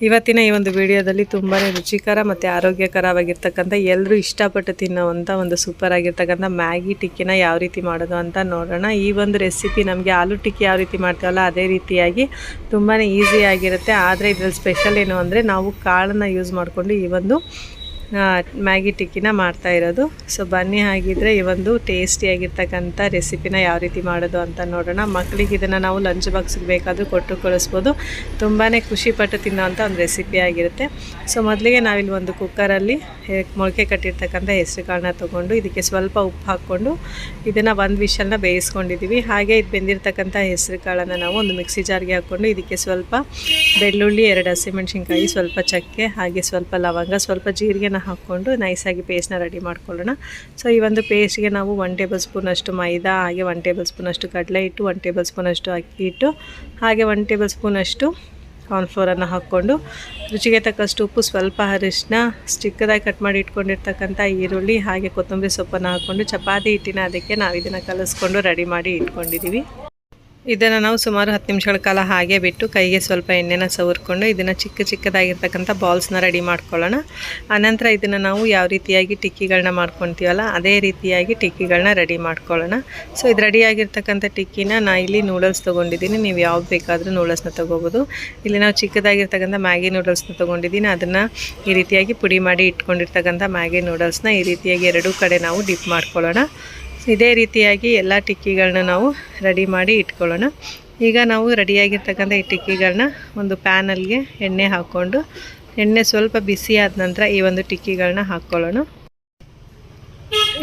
ಇವತ್ತಿನ ಈ ಒಂದು ವಿಡಿಯೋದಲ್ಲಿ ತುಂಬಾ ರುಚಿಕರ ಮತ್ತು ಆರೋಗ್ಯಕರವಾಗಿರ್ತಕ್ಕಂಥ ಎಲ್ಲರೂ ಇಷ್ಟಪಟ್ಟು ತಿನ್ನೋವಂಥ ಒಂದು ಸೂಪರ್ ಆಗಿರ್ತಕ್ಕಂಥ ಮ್ಯಾಗಿ ಟಿಕ್ಕಿನ ಯಾವ ರೀತಿ ಮಾಡೋದು ಅಂತ ನೋಡೋಣ. ಈ ಒಂದು ರೆಸಿಪಿ ನಮಗೆ ಆಲೂ ಟಿಕ್ಕಿ ಯಾವ ರೀತಿ ಮಾಡ್ತೀವಲ್ಲ ಅದೇ ರೀತಿಯಾಗಿ ತುಂಬಾ ಈಸಿಯಾಗಿರುತ್ತೆ ಆದರೆ ಇದರಲ್ಲಿ ಸ್ಪೆಷಲ್ ಏನು ಅಂದರೆ ನಾವು ಕಾಳನ್ನು ಯೂಸ್ ಮಾಡಿಕೊಂಡು ಈ ಒಂದು ಮ್ಯಾಗಿ ಟಿಕ್ಕಿನ ಮಾಡ್ತಾ ಇರೋದು. ಸೊ ಬನ್ನಿ ಹಾಗಿದ್ರೆ ಈ ಒಂದು ಟೇಸ್ಟಿಯಾಗಿರ್ತಕ್ಕಂಥ ರೆಸಿಪಿನ ಯಾವ ರೀತಿ ಮಾಡೋದು ಅಂತ ನೋಡೋಣ. ಮಕ್ಕಳಿಗೆ ಇದನ್ನು ನಾವು ಲಂಚ್ ಬಾಕ್ಸ್ಗೆ ಬೇಕಾದರೂ ಕೊಟ್ಟು ಕಳಿಸ್ಬೋದು. ತುಂಬಾ ಖುಷಿಪಟ್ಟು ತಿನ್ನೋವಂಥ ಒಂದು ರೆಸಿಪಿ ಆಗಿರುತ್ತೆ. ಸೊ ಮೊದಲಿಗೆ ನಾವಿಲ್ಲಿ ಒಂದು ಕುಕ್ಕರಲ್ಲಿ ಮೊಳಕೆ ಕಟ್ಟಿರ್ತಕ್ಕಂಥ ಹೆಸರು ಕಾಳನ್ನ ತೊಗೊಂಡು ಇದಕ್ಕೆ ಸ್ವಲ್ಪ ಉಪ್ಪು ಹಾಕ್ಕೊಂಡು ಇದನ್ನು ಒಂದು ವಿಷಲ್ನ ಬೇಯಿಸ್ಕೊಂಡಿದ್ದೀವಿ ಹಾಗೆ ಇದು ಬೆಂದಿರ್ತಕ್ಕಂಥ ಹೆಸರು ಕಾಳನ್ನು ನಾವು ಒಂದು ಮಿಕ್ಸಿ ಜಾರ್ಗೆ ಹಾಕ್ಕೊಂಡು ಇದಕ್ಕೆ ಸ್ವಲ್ಪ ಬೆಳ್ಳುಳ್ಳಿ, ಎರಡು ಹಸಿಮೆಣ್ಸಿನ್ಕಾಯಿ, ಸ್ವಲ್ಪ ಚಕ್ಕೆ, ಹಾಗೆ ಸ್ವಲ್ಪ ಲವಂಗ, ಸ್ವಲ್ಪ ಜೀರಿಗೆನ ಹಾಕ್ಕೊಂಡು ನೈಸಾಗಿ ಪೇಸ್ಟ್ನ ರೆಡಿ ಮಾಡ್ಕೊಳ್ಳೋಣ. ಸೊ ಈ ಒಂದು ಪೇಸ್ಟ್ಗೆ ನಾವು ಒನ್ ಟೇಬಲ್ ಸ್ಪೂನಷ್ಟು ಮೈದಾ, ಹಾಗೆ ಒನ್ ಟೇಬಲ್ ಸ್ಪೂನಷ್ಟು ಕಡಲೆ ಇಟ್ಟು ಒನ್ ಟೇಬಲ್ ಸ್ಪೂನಷ್ಟು ಅಕ್ಕಿ ಇಟ್ಟು ಹಾಗೆ ಒನ್ ಟೇಬಲ್ ಸ್ಪೂನಷ್ಟು ಕಾರ್ನ್ಫ್ಲೋರನ್ನು ಹಾಕ್ಕೊಂಡು ರುಚಿಗೆ ತಕ್ಕಷ್ಟು ಉಪ್ಪು, ಸ್ವಲ್ಪ ಅರಿಶಿನ, ಚಿಕ್ಕದಾಗಿ ಕಟ್ ಮಾಡಿ ಇಟ್ಕೊಂಡಿರ್ತಕ್ಕಂಥ ಈರುಳ್ಳಿ, ಹಾಗೆ ಕೊತ್ತಂಬರಿ ಸೊಪ್ಪನ್ನು ಹಾಕ್ಕೊಂಡು ಚಪಾತಿ ಹಿಟ್ಟಿನ ಅದಕ್ಕೆ ನಾವು ಇದನ್ನು ಕಲಿಸ್ಕೊಂಡು ರೆಡಿ ಮಾಡಿ ಇಟ್ಕೊಂಡಿದ್ದೀವಿ ಇದನ್ನು ನಾವು ಸುಮಾರು ಹತ್ತು ನಿಮಿಷಗಳ ಕಾಲ ಹಾಗೆ ಬಿಟ್ಟು ಕೈಗೆ ಸ್ವಲ್ಪ ಎಣ್ಣೆನ ಸವರ್ಕೊಂಡು ಇದನ್ನು ಚಿಕ್ಕ ಚಿಕ್ಕದಾಗಿರ್ತಕ್ಕಂಥ ಬಾಲ್ಸ್ನ ರೆಡಿ ಮಾಡ್ಕೊಳ್ಳೋಣ. ಆನಂತರ ಇದನ್ನು ನಾವು ಯಾವ ರೀತಿಯಾಗಿ ಟಿಕ್ಕಿಗಳನ್ನ ಮಾಡ್ಕೊತೀವಲ್ಲ, ಅದೇ ರೀತಿಯಾಗಿ ಟಿಕ್ಕಿಗಳನ್ನ ರೆಡಿ ಮಾಡ್ಕೊಳ್ಳೋಣ. ಸೊ ಇದು ರೆಡಿಯಾಗಿರ್ತಕ್ಕಂಥ ಟಿಕ್ಕಿನ ನಾ ಇಲ್ಲಿ ನೂಡಲ್ಸ್ ತೊಗೊಂಡಿದ್ದೀನಿ. ನೀವು ಯಾವ್ದು ಬೇಕಾದರೂ ನೂಡಲ್ಸ್ನ ತೊಗೋಬೋದು. ಇಲ್ಲಿ ನಾವು ಚಿಕ್ಕದಾಗಿರ್ತಕ್ಕಂಥ ಮ್ಯಾಗಿ ನೂಡಲ್ಸ್ನ ತೊಗೊಂಡಿದ್ದೀನಿ. ಅದನ್ನು ಈ ರೀತಿಯಾಗಿ ಪುಡಿ ಮಾಡಿ ಇಟ್ಕೊಂಡಿರ್ತಕ್ಕಂಥ ಮ್ಯಾಗಿ ನೂಡಲ್ಸ್ನ ಈ ರೀತಿಯಾಗಿ ಎರಡೂ ಕಡೆ ನಾವು ಡಿಪ್ ಮಾಡ್ಕೊಳ್ಳೋಣ. ಇದೇ ರೀತಿಯಾಗಿ ಎಲ್ಲ ಟಿಕ್ಕಿಗಳನ್ನ ನಾವು ರೆಡಿ ಮಾಡಿ ಇಟ್ಕೊಳ್ಳೋಣ. ಈಗ ನಾವು ರೆಡಿಯಾಗಿರ್ತಕ್ಕಂಥ ಈ ಟಿಕ್ಕಿಗಳನ್ನ ಒಂದು ಪ್ಯಾನಲ್ಗೆ ಎಣ್ಣೆ ಹಾಕ್ಕೊಂಡು, ಎಣ್ಣೆ ಸ್ವಲ್ಪ ಬಿಸಿ ಆದ ನಂತರ ಈ ಒಂದು ಟಿಕ್ಕಿಗಳನ್ನ ಹಾಕ್ಕೊಳ್ಳೋಣ.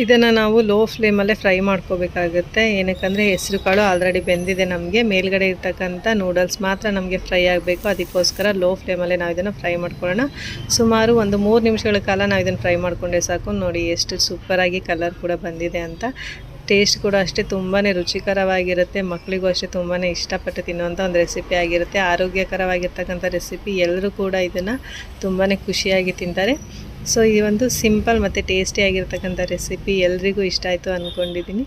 ಇದನ್ನು ನಾವು ಲೋ ಫ್ಲೇಮಲ್ಲೇ ಫ್ರೈ ಮಾಡ್ಕೋಬೇಕಾಗುತ್ತೆ. ಏನಕ್ಕಂದರೆ ಹೆಸರು ಕಾಳು ಆಲ್ರೆಡಿ ಬೆಂದಿದೆ ನಮಗೆ. ಮೇಲ್ಗಡೆ ಇರ್ತಕ್ಕಂಥ ನೂಡಲ್ಸ್ ಮಾತ್ರ ನಮಗೆ ಫ್ರೈ ಆಗಬೇಕು. ಅದಕ್ಕೋಸ್ಕರ ಲೋ ಫ್ಲೇಮಲ್ಲೇ ನಾವು ಇದನ್ನು ಫ್ರೈ ಮಾಡ್ಕೊಳ್ಳೋಣ. ಸುಮಾರು ಒಂದು ಮೂರು ನಿಮಿಷಗಳ ಕಾಲ ನಾವು ಇದನ್ನು ಫ್ರೈ ಮಾಡಿಕೊಂಡೆ ಸಾಕು. ನೋಡಿ ಎಷ್ಟು ಸೂಪರಾಗಿ ಕಲರ್ ಕೂಡ ಬಂದಿದೆ ಅಂತ. ಟೇಸ್ಟ್ ಕೂಡ ಅಷ್ಟೇ ತುಂಬಾ ರುಚಿಕರವಾಗಿರುತ್ತೆ. ಮಕ್ಕಳಿಗೂ ಅಷ್ಟೇ ತುಂಬಾ ಇಷ್ಟಪಟ್ಟು ತಿನ್ನುವಂಥ ಒಂದು ರೆಸಿಪಿ ಆಗಿರುತ್ತೆ. ಆರೋಗ್ಯಕರವಾಗಿರ್ತಕ್ಕಂಥ ರೆಸಿಪಿ ಎಲ್ಲರೂ ಕೂಡ ಇದನ್ನು ತುಂಬಾ ಖುಷಿಯಾಗಿ ತಿಂತಾರೆ. ಸೊ ಈ ಒಂದು ಸಿಂಪಲ್ ಮತ್ತು ಟೇಸ್ಟಿಯಾಗಿರ್ತಕ್ಕಂಥ ರೆಸಿಪಿ ಎಲ್ರಿಗೂ ಇಷ್ಟ ಆಯಿತು ಅಂದ್ಕೊಂಡಿದ್ದೀನಿ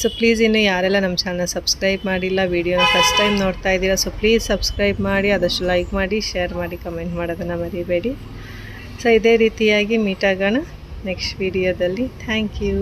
ಸೊ ಪ್ಲೀಸ್ ಇನ್ನು ಯಾರೆಲ್ಲ ನಮ್ಮ ಚಾನಲ್ನ ಸಬ್ಸ್ಕ್ರೈಬ್ ಮಾಡಿಲ್ಲ, ವೀಡಿಯೋನ ಫಸ್ಟ್ ಟೈಮ್ ನೋಡ್ತಾ ಇದ್ದೀರಾ ಸೊ ಪ್ಲೀಸ್ ಸಬ್ಸ್ಕ್ರೈಬ್ ಮಾಡಿ, ಆದಷ್ಟು ಲೈಕ್ ಮಾಡಿ ಶೇರ್ ಮಾಡಿ ಕಮೆಂಟ್ ಮಾಡೋದನ್ನು ಮರಿಬೇಡಿ. ಸೊ ಇದೇ ರೀತಿಯಾಗಿ ಮೀಟ್ ಆಗೋಣ ನೆಕ್ಸ್ಟ್ ವಿಡಿಯೋದಲ್ಲಿ ಥ್ಯಾಂಕ್ ಯು